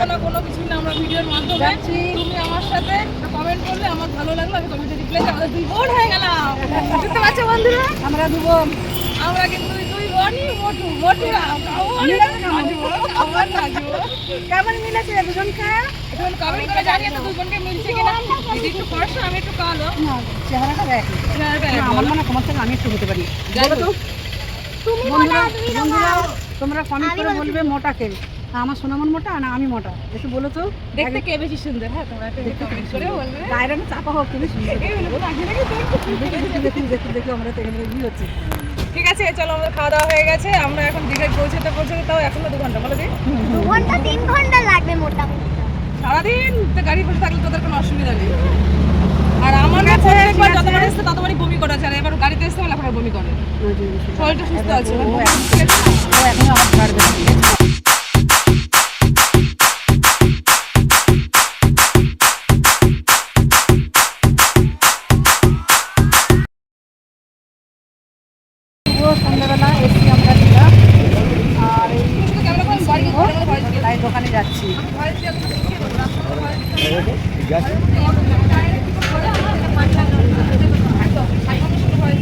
কোনো কোনো কিছু না আমরা ভিডিওর মাধ্যমে তুমি আমার সাথে কমেন্ট করলে আমার ভালো লাগল আমি কমেন্টে রিপ্লাই আমাদের দুই বোন হয়ে গেলাম। বুঝতে পারছ বন্ধুরা? আমরা দু বোন। আমরা কিন্তু দুই বোনই মোটু মোটু কেমন? মিলেছে দুজনকে? এখন কমেন্ট করে জানিয়ে তো দুই বোনকে মিলছে কিনা। দিদি একটু ফর্সা আমি একটু কালো। না চেহারাটা দেখ। আমার। মনে তোমার থেকে আমি একটু হতে পারি। বলো তো। বন্ধুরা তোমরা কমেন্ট করে বলবে মোটা কে? আমার সোনামন মোটা না আমি মোটা। একটু বলো তো। দেখতে কে বেশি সুন্দর হ্যাঁ তোমরা একটু কমেন্ট করে বলবে। গায়ের চাপা হোক তুমি সুন্দর। এই হলো বলো, আগে দেখি দেখি দেখি দেখি আমরা তো এখানে হচ্ছে। ঠিক আছে চলো আমাদের খাওয়া দাওয়া হয়ে গেছে। আমরা এখন দীঘায় পৌঁছতে পৌঁছতে তাও এখনও দু ঘণ্টা বলো দিই দু ঘণ্টা তিন ঘণ্টা লাগবে মোটামুটি। সারাদিন তো গাড়ি বসে থাকলে তোদের কোনো অসুবিধা নেই আর আমার কাছে একবার যতবার এসছে ততবারই বমি করেছে আর এবার গাড়িতে এসছে বলে এখন আর বমি করে শরীরটা সুস্থ আছে এখন- আমার ছাড়বে। সন্ধ্যাবেলা এসছি আমরা আর এই শুধু ক্যামেরা করে বাড়ি গিয়ে ঘরে গিয়ে ভয়েস দিয়ে তাই দোকানে যাচ্ছি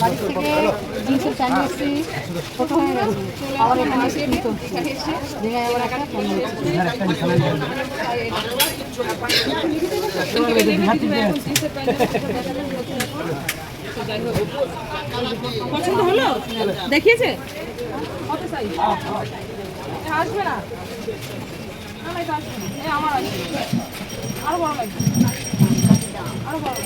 বাড়ি থেকে জিন্সের প্যান্ট এসছি ছোট হয়ে গেছে আবার এখানে এসে নিতে দীঘায় আবার একটা পছন্দ হলো? দেখিয়েছে? কত সাইজ আসবে না। আসবে আমার আসবে। আরও বড় লাগবে। আরও বড়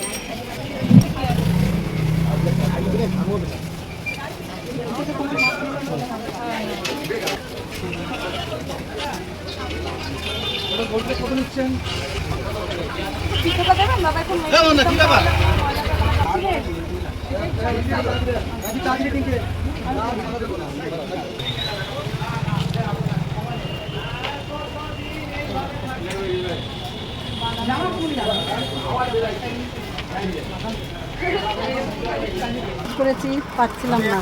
করেছি পাচ্ছিলাম না।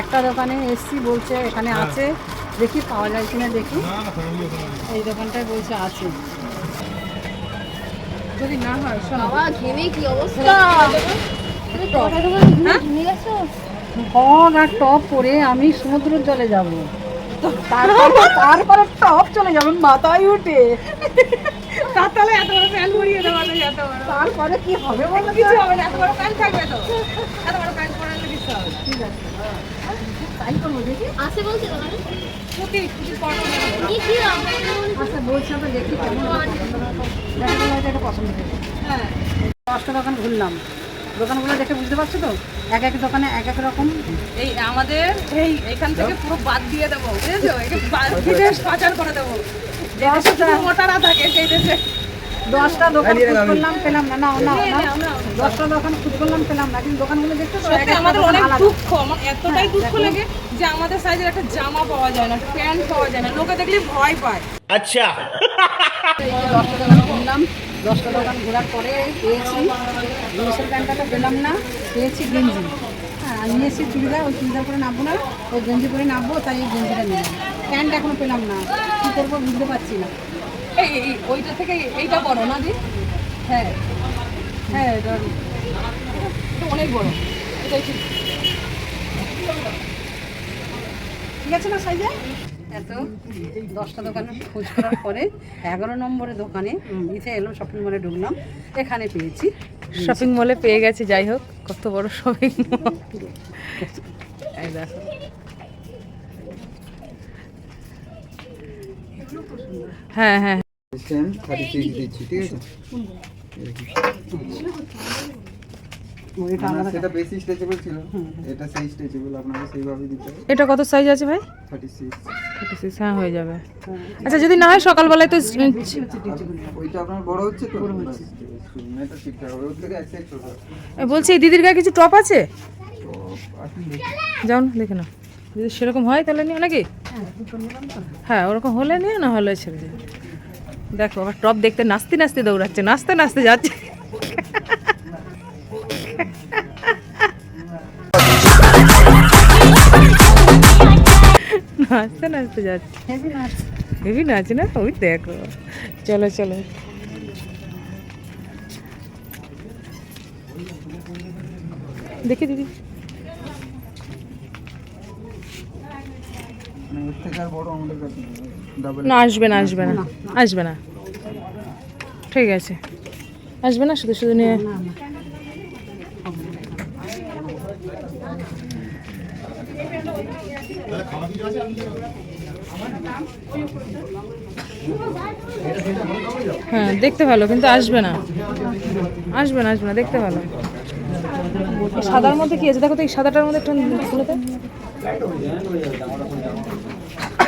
একটা দোকানে এসছি বলছে এখানে আছে। দেখি পাওয়া যায় কিনা দেখি। এই দোকানটায় বলছে আছে। যদি না হয় শোনো। বাবা ঘেমে কি অবস্থা? ঘেমে গেছো ফগ আর টপ পরে আমি সমুদ্রের জলে যাব। তারপরে তারপরে টপ চলে যাবে মাথায় উঠে। তার তলে এত বড় প্যান্ট পরিয়ে দেওয়া এত বড়। তারপরে কি হবে বলো কিছু হবে না এত বড় প্যান্ট থাকবে তো। এত বড় প্যান্ট পরালে কিছু হবে ঠিক আছে তাই করব দেখি। আসে বলছে দোকানে কুর্তি কুর্তি পরানো কি কি আচ্ছা বলছি আমরা দেখি কেমন পছন্দ দেখা গেলো হয়তো পছন্দ হ্যাঁ। দশটা দোকান ঘুরলাম। দোকানগুলো দেখে বুঝতে পারছ তো? এক এক দোকানে এক এক রকম। এই আমাদের এই এখান থেকে পুরো বাদ দিয়ে দেবো বুঝেছ? একে পাচার করে দেবো। যে শুধু মোটারা থাকে সেই দেশে দশটা দোকান খুঁজ করলাম পেলাম না না না দশটা দোকান খুঁজ করলাম পেলাম না কিন্তু দোকানগুলো দেখতে সত্যি আমাদের অনেক দুঃখ আমার হ্যাঁ, এতটাই দুঃখ লাগে যে আমাদের সাইজের একটা জামা পাওয়া যায় না প্যান্ট পাওয়া যায় না লোকে দেখলে ভয় পায়। আচ্ছা। দশটা দোকান ঘুরলাম দশটা দোকান ঘোরার পরে পেয়েছি। জিনিসের প্যান্টটা পেলাম না পেয়েছি গেঞ্জি। হ্যাঁ নিয়েছি চুড়িদার ওই চুড়িদার করে নামবো না ওই গেঞ্জি করে নামবো তাই এই গেঞ্জিটা নিলাম। প্যান্ট এখনও পেলাম না কী করব বুঝতে পারছি না। এই ওইটা থেকে এইটা বড় না দি? হ্যাঁ হ্যাঁ এটা অনেক বড়। এটাই ঠিক ঠিক আছে না সাইজে? এত দশটা দোকানে খোঁজ করার পরে এগারো নম্বরের দোকানে ইথে এলাম শপিং মলে ঢুকলাম। এখানে পেয়েছি। শপিং মলে পেয়ে গেছে যাই হোক কত বড় শপিং মল দেখো। হ্যাঁ হ্যাঁ সেম থার্টি সিক্স দিচ্ছি ঠিক আছে? এটা সেটা বেশি স্ট্রেচেবল ছিল? এটা সেই স্ট্রেচেবল আপনাকে সেইভাবে দিতে হবে এটা কত সাইজ আছে ভাই? থার্টি সিক্স থার্টি সিক্স হ্যাঁ হয়ে যাবে। আচ্ছা যদি না হয় সকালবেলায় তো ওইটা আপনার বড় হচ্ছে তো? এটা ঠিকঠাক হবে ওর থেকে এক সাইড ছোট। বলছি এই দিদির গায়ে কিছু টপ আছে? যাও না দেখে নাও। যদি সেরকম হয় তাহলে নিও নাকি? হ্যাঁ ওরকম হলে নিও না হলে ছেড়ে দিও। দেখো আবার টপ দেখতে নাচতে নাচতে দৌড়াচ্ছে নাচতে নাচতে যাচ্ছে। নাচতে নাচতে যাচ্ছে। হেভি নাচ। হেবি নাচ না? ওই দেখো। চলো চলো। দেখি দিদি মানে আর বড় আমাদের কাছে না আসবে না আসবে না। আসবে না। ঠিক আছে। আসবে না শুধু শুধু নিয়ে হ্যাঁ দেখতে ভালো কিন্তু আসবে না। আসবে না আসবে না দেখতে ভালো। সাদার মধ্যে কি আছে? দেখো তো এই সাদাটার মধ্যে একটু খুলে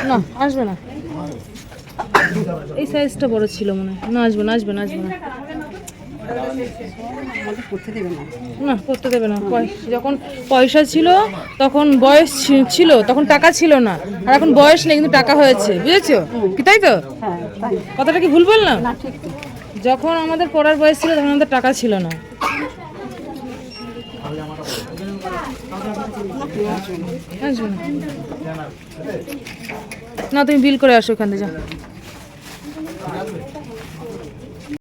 না আসবে না। এই সাইজটা বড় ছিল মনে হয়। না আসবে না আসবে না আসবে না। করতে দেবে না না করতে দেবে না। যখন পয়সা ছিল তখন বয়স ছিল তখন টাকা ছিল না। আর এখন বয়স নেই কিন্তু টাকা হয়েছে। বুঝেছ? কি তাই তো? কথাটা কি ভুল বললাম? না যখন আমাদের পড়ার বয়স ছিল তখন আমাদের টাকা ছিল না। আসবে না। না তুমি বিল করে আসো ওখান থেকে যাও।